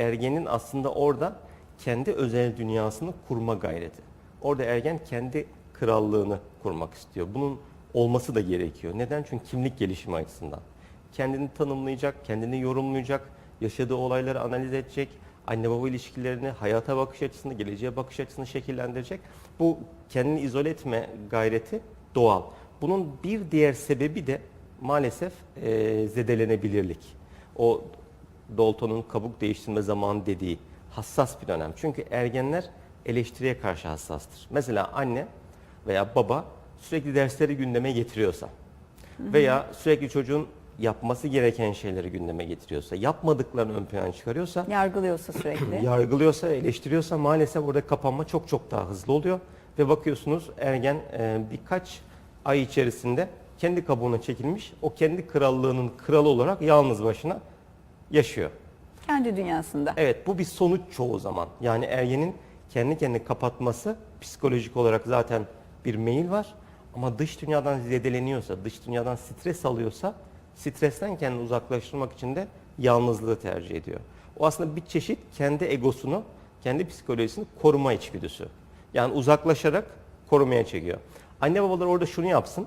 Ergenin aslında orada kendi özel dünyasını kurma gayreti. Orada ergen kendi krallığını kurmak istiyor. Bunun olması da gerekiyor. Neden? Çünkü kimlik gelişimi açısından. Kendini tanımlayacak, kendini yorumlayacak, yaşadığı olayları analiz edecek, anne baba ilişkilerini, hayata bakış açısını, geleceğe bakış açısını şekillendirecek. Bu kendini izole etme gayreti doğal. Bunun bir diğer sebebi de maalesef eee, zedelenebilirlik. O Dalton'un kabuk değiştirme zamanı dediği hassas bir dönem. Çünkü ergenler eleştiriye karşı hassastır. Mesela anne veya baba sürekli dersleri gündeme getiriyorsa veya sürekli çocuğun yapması gereken şeyleri gündeme getiriyorsa, yapmadıklarını ön plana çıkarıyorsa, Yargılıyorsa sürekli. yargılıyorsa, eleştiriyorsa maalesef orada kapanma çok çok daha hızlı oluyor. Ve bakıyorsunuz ergen e, birkaç ay içerisinde kendi kabuğuna çekilmiş, o kendi krallığının kralı olarak yalnız başına yaşıyor. Kendi dünyasında. Evet bu bir sonuç çoğu zaman. Yani ergenin kendi kendini kapatması psikolojik olarak zaten bir meyil var. Ama dış dünyadan zedeleniyorsa, dış dünyadan stres alıyorsa stresten kendini uzaklaştırmak için de yalnızlığı tercih ediyor. O aslında bir çeşit kendi egosunu, kendi psikolojisini koruma içgüdüsü. Yani uzaklaşarak korumaya çekiyor. Anne babalar orada şunu yapsın.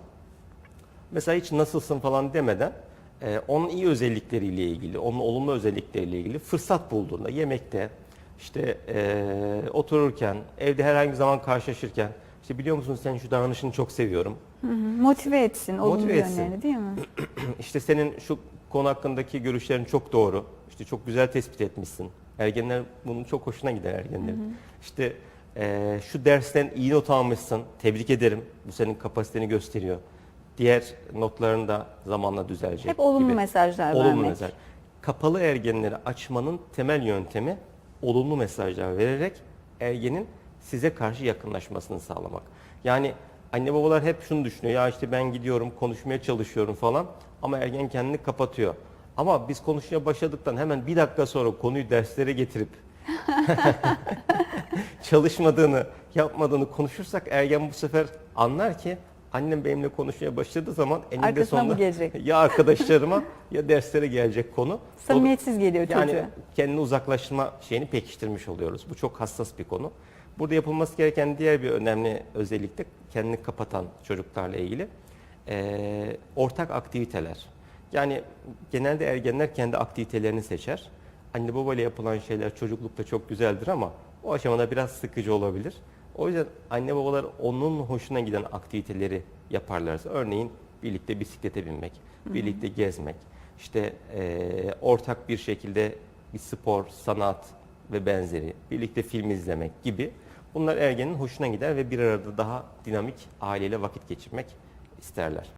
Mesela hiç nasılsın falan demeden e, onun iyi özellikleriyle ilgili, onun olumlu özellikleriyle ilgili fırsat bulduğunda yemekte, işte e, otururken, evde herhangi bir zaman karşılaşırken, işte biliyor musun sen şu davranışını çok seviyorum. Hı hı. Motive etsin, olumlu Motive etsin. yönlerini değil mi? İşte senin şu konu hakkındaki görüşlerin çok doğru. İşte çok güzel tespit etmişsin. Ergenler bunun çok hoşuna gider ergenlerin. İşte e, şu dersten iyi not almışsın. Tebrik ederim. Bu senin kapasiteni gösteriyor. Diğer notların da zamanla düzelecek. Hep olumlu gibi. mesajlar Olumlu vermek. mesaj. Kapalı ergenleri açmanın temel yöntemi olumlu mesajlar vererek ergenin size karşı yakınlaşmasını sağlamak. Yani anne babalar hep şunu düşünüyor. Ya işte ben gidiyorum, konuşmaya çalışıyorum falan ama ergen kendini kapatıyor. Ama biz konuşmaya başladıktan hemen bir dakika sonra konuyu derslere getirip çalışmadığını, yapmadığını konuşursak ergen bu sefer anlar ki annem benimle konuşmaya başladığı zaman eninde Arkasına sonunda gelecek. ya arkadaşlarıma ya derslere gelecek konu. Samimiyetsiz geliyor Yani çocuğa. kendini uzaklaştırma şeyini pekiştirmiş oluyoruz. Bu çok hassas bir konu. Burada yapılması gereken diğer bir önemli özellik de kendini kapatan çocuklarla ilgili eee, ortak aktiviteler. Yani genelde ergenler kendi aktivitelerini seçer. Anne baba ile yapılan şeyler çocuklukta çok güzeldir ama o aşamada biraz sıkıcı olabilir. O yüzden anne babalar onun hoşuna giden aktiviteleri yaparlarsa örneğin birlikte bisiklete binmek, birlikte gezmek, işte eee, ortak bir şekilde bir spor, sanat ve benzeri, birlikte film izlemek gibi bunlar ergenin hoşuna gider ve bir arada daha dinamik aileyle vakit geçirmek isterler.